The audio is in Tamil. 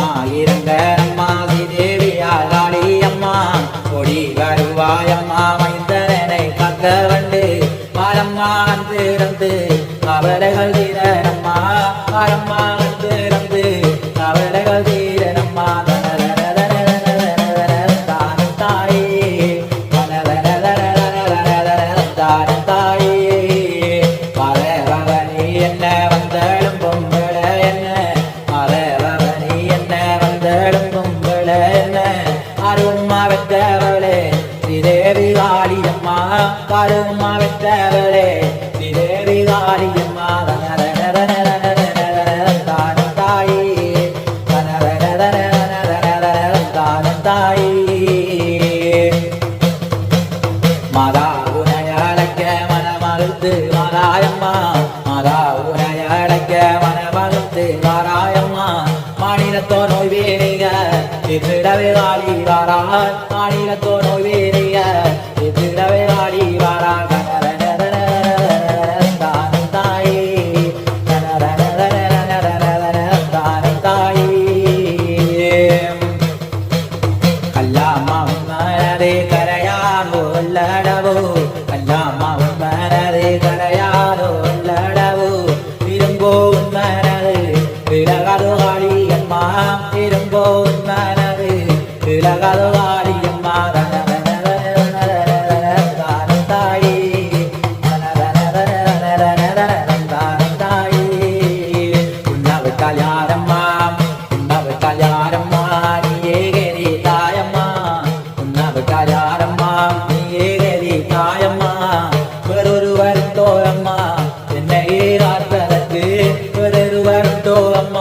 அம்மா இருந்த அம்மா ஸ்ரீதேவியார் காளி அம்மா கொடி வருவாயம்மா மைந்தரனை காக்க வண்டு பாரம்மா திறந்து அவர்கள் தீரனம்மா. കാരുമ്മ വെത്തവളെ ശ്രീദേവി കാളിയമ്മ കാരുമ്മ വെത്തവളെ ശ്രീദേവി കാളിയമ്മ മാതാവുനയാളയ്ക്ക് മനമകത്ത് മാതായമ്മ മാതാവുനയാളയ്ക്ക് മനമകത്ത് മാറായമ്മ മാണിരത്തോ നോയ് വേണേ எதிரவே ஆடி மாராயம்மா மாநிலத்தோ நோய் வேறைய எதிரவே வாடி வாராய் மாநிலத்தோ நோய் வேறிக எதிரவே வாடி விலகாத வாடியம்மா தாயி தாயி உண்ணாவிட்டால் யாரம்மா? உண்ணாவிட்டால் யாரம்மா? நீ ஏகரி தாயம்மா. உண்ணாவிட்டால் யாரம்மா? நீ ஏகரி தாயம்மா. வேறொருவர் தோரம்மா என்னை ராத்திரத்து வேறொருவர் தோரம்மா